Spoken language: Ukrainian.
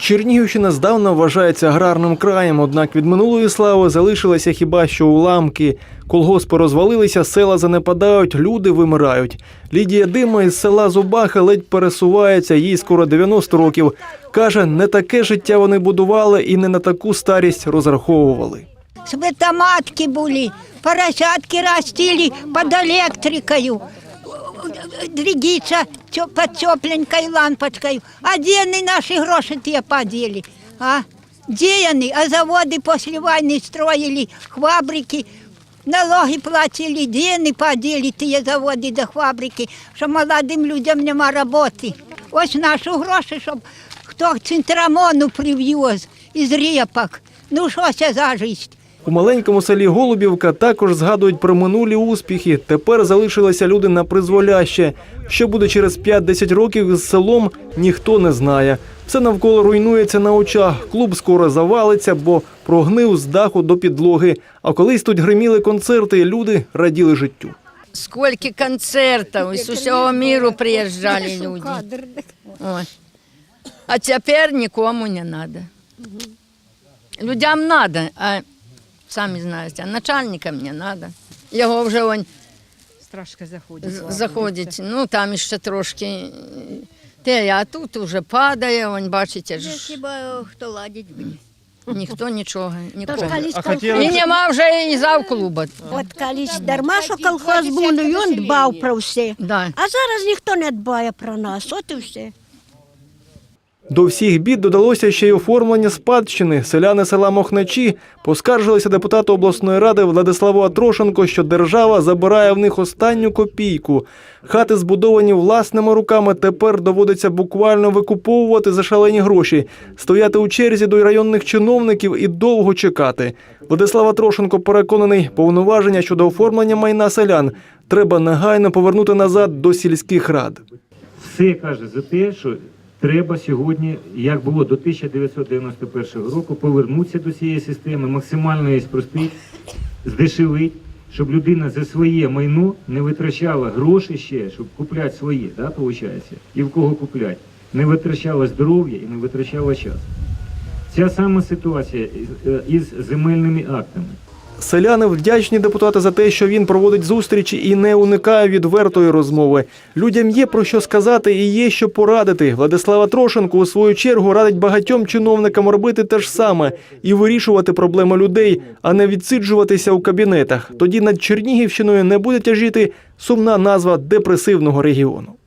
Чернігівщина здавна вважається аграрним краєм, однак від минулої слави залишилися хіба що уламки. Колгоспи розвалилися, села занепадають, люди вимирають. Лідія Дима із села Зубаха ледь пересувається, їй скоро 90 років. Каже, не таке життя вони будували і не на таку старість розраховували. Светоматки були, поросятки растили под электрикою. Дрігіться під тепленькою лампочкою. А де вони наші гроші ті поділи? А? Де вони? А заводи після війни строїли, фабрики, налоги платили, де вони поділи ті заводи до фабрики, що молодим людям нема роботи. Ось наші гроші, щоб хто центрамону прив'ез із ріпок. Ну що це за життя? У маленькому селі Голубівка також згадують про минулі успіхи. Тепер залишилися люди на призволяще. Що буде через 5-10 років з селом, ніхто не знає. Все навколо руйнується на очах. Клуб скоро завалиться, бо прогнив з даху до підлоги. А колись тут гриміли концерти, люди раділи життю. Сколько концертов, из усього миру приїжджали люди. Ой. А тепер нікому не надо. Людям надо, а самі знаєте, а начальникам не надо. Його вже он Страшно заходить. заходить, ну там ще трошки. Те, а тут уже падає, он бачите, ж, Хіба хто ладить би. ніхто нічого, нікого. колись І нема вже і завклуба. от колись дарма, що колхоз був, ну він дбав про все. Да. А зараз ніхто не дбає про нас, от і все. До всіх бід додалося ще й оформлення спадщини. Селяни села Мохначі поскаржилися депутату обласної ради Владиславу Атрошенко, що держава забирає в них останню копійку. Хати, збудовані власними руками, тепер доводиться буквально викуповувати за шалені гроші, стояти у черзі до районних чиновників і довго чекати. Владислав Атрошенко переконаний, повноваження щодо оформлення майна селян треба негайно повернути назад до сільських рад. все каже за те, що треба сьогодні, як було до 1991 року, повернутися до цієї системи, максимально її спростити, здешевити, щоб людина за своє майно не витрачала гроші ще, щоб купляти своє, да, виходить, і в кого купляти. Не витрачала здоров'я і не витрачала час. Ця сама ситуація із- е, земельними актами. Селяни вдячні депутату за те, що він проводить зустрічі і не уникає відвертої розмови. Людям є про що сказати і є що порадити. Владислава Трошенко у свою чергу радить багатьом чиновникам робити те ж саме і вирішувати проблеми людей, а не відсиджуватися у кабінетах. Тоді над Чернігівщиною не буде тяжіти сумна назва депресивного регіону.